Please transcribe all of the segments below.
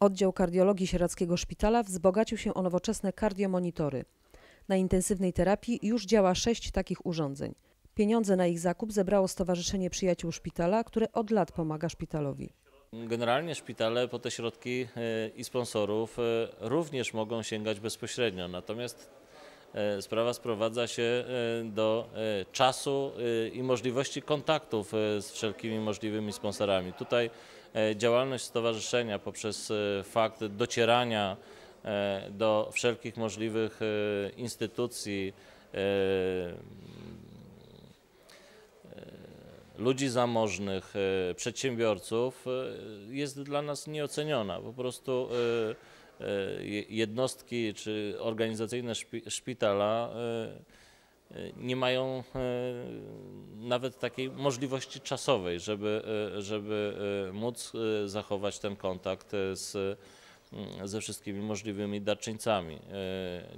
Oddział Kardiologii Sieradzkiego Szpitala wzbogacił się o nowoczesne kardiomonitory. Na intensywnej terapii już działa sześć takich urządzeń. Pieniądze na ich zakup zebrało Stowarzyszenie Przyjaciół Szpitala, które od lat pomaga szpitalowi. Generalnie szpitale po te środki e, i sponsorów e, również mogą sięgać bezpośrednio, natomiast e, sprawa sprowadza się do czasu i możliwości kontaktów z wszelkimi możliwymi sponsorami. Tutaj działalność stowarzyszenia poprzez e, fakt docierania e, do wszelkich możliwych e, instytucji, e, ludzi zamożnych, e, przedsiębiorców e, jest dla nas nieoceniona. Po prostu e, e, je- jednostki czy organizacyjne szpi- szpitala e, e, nie mają e, nawet takiej możliwości czasowej, żeby, e, żeby e, móc e, zachować ten kontakt z, mm, ze wszystkimi możliwymi darczyńcami.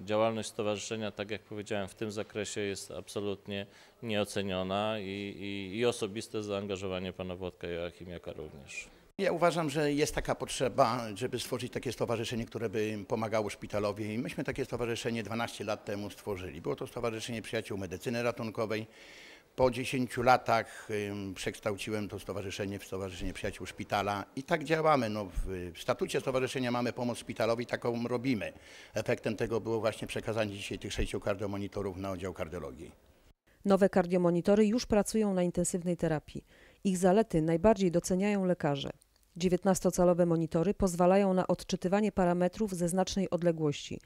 Działalność stowarzyszenia, tak jak powiedziałem, w tym zakresie jest absolutnie nieoceniona i, i, i osobiste zaangażowanie pana Włodka Joachimiaka również. Ja uważam, że jest taka potrzeba, żeby stworzyć takie stowarzyszenie, które by pomagało szpitalowi. Myśmy takie stowarzyszenie 12 lat temu stworzyli. Było to Stowarzyszenie Przyjaciół Medycyny Ratunkowej. Po 10 latach przekształciłem to stowarzyszenie w Stowarzyszenie Przyjaciół Szpitala i tak działamy. No, w, w statucie stowarzyszenia mamy pomoc szpitalowi, taką robimy. Efektem tego było właśnie przekazanie dzisiaj tych sześciu kardiomonitorów na oddział kardiologii. Nowe kardiomonitory już pracują na intensywnej terapii. Ich zalety najbardziej doceniają lekarze. 19-calowe monitory pozwalają na odczytywanie parametrów ze znacznej odległości.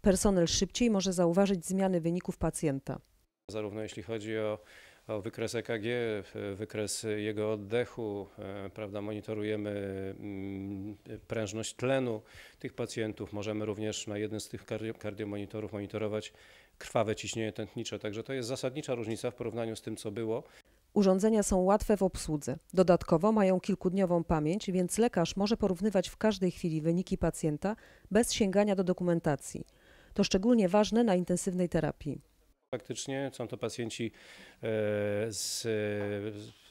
Personel szybciej może zauważyć zmiany wyników pacjenta. zarówno jeśli chodzi o, o wykres EKG, wykres jego oddechu, e, prawda, monitorujemy mm, prężność tlenu tych pacjentów. Możemy również na jednym z tych kardio- kardiomonitorów monitorować krwawe ciśnienie tętnicze. Także to jest zasadnicza różnica w porównaniu z tym, co było. Urządzenia są łatwe w obsłudze. Dodatkowo mają kilkudniową pamięć, więc lekarz może porównywać w każdej chwili wyniki pacjenta bez sięgania do dokumentacji. To szczególnie ważne na intensywnej terapii. Faktycznie są to pacjenci e, z,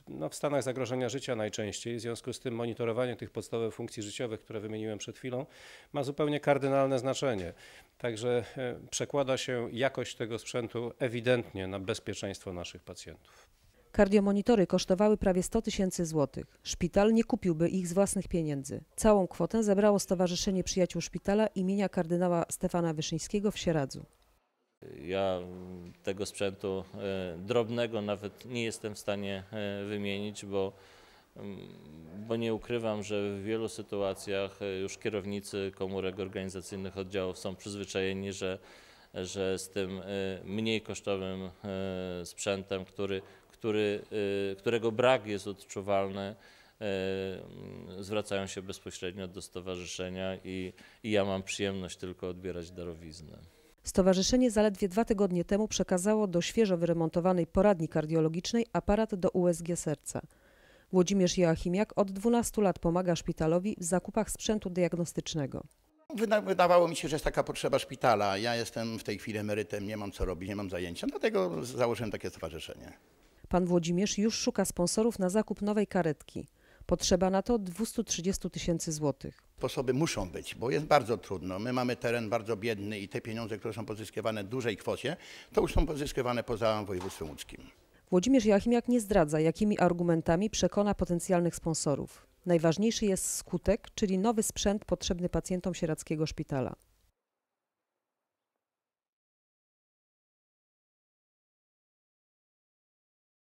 no, w stanach zagrożenia życia najczęściej. W związku z tym monitorowanie tych podstawowych funkcji życiowych, które wymieniłem przed chwilą, ma zupełnie kardynalne znaczenie. Także e, przekłada się jakość tego sprzętu ewidentnie na bezpieczeństwo naszych pacjentów. Kardiomonitory kosztowały prawie 100 tysięcy złotych. Szpital nie kupiłby ich z własnych pieniędzy. Całą kwotę zebrało Stowarzyszenie Przyjaciół Szpitala imienia kardynała Stefana Wyszyńskiego w Sieradzu. Ja tego sprzętu e, drobnego nawet nie jestem w stanie e, wymienić, bo, mm, bo nie ukrywam, że w wielu sytuacjach e, już kierownicy komórek organizacyjnych oddziałów są przyzwyczajeni, że, że z tym mniej kosztownym e, sprzętem, który, który, którego brak jest odczuwalny, mm, zwracają się bezpośrednio do stowarzyszenia i, i ja mam przyjemność tylko odbierać darowiznę. Stowarzyszenie zaledwie dwa tygodnie temu przekazało do świeżo wyremontowanej poradni kardiologicznej aparat do USG serca. Włodzimierz Joachimiak od 12 lat pomaga szpitalowi w zakupach sprzętu diagnostycznego. Wyda- Wydawało mi się, że jest taka potrzeba szpitala. Ja jestem w tej chwili emerytem, nie mam co robić, nie mam zajęcia, dlatego założyłem takie stowarzyszenie. Pan Włodzimierz już szuka sponsorów na zakup nowej karetki. Potrzeba na to 230 tysięcy złotych. Sposoby muszą być, bo jest bardzo trudno. My mamy teren bardzo biedny i te pieniądze, które są pozyskiwane w dużej kwocie, to już są pozyskiwane poza województwem łódzkim. Włodzimierz Joachimiak nie zdradza, jakimi argumentami przekona potencjalnych sponsorów. Najważniejszy jest skutek, czyli nowy sprzęt potrzebny pacjentom sieradzkiego szpitala.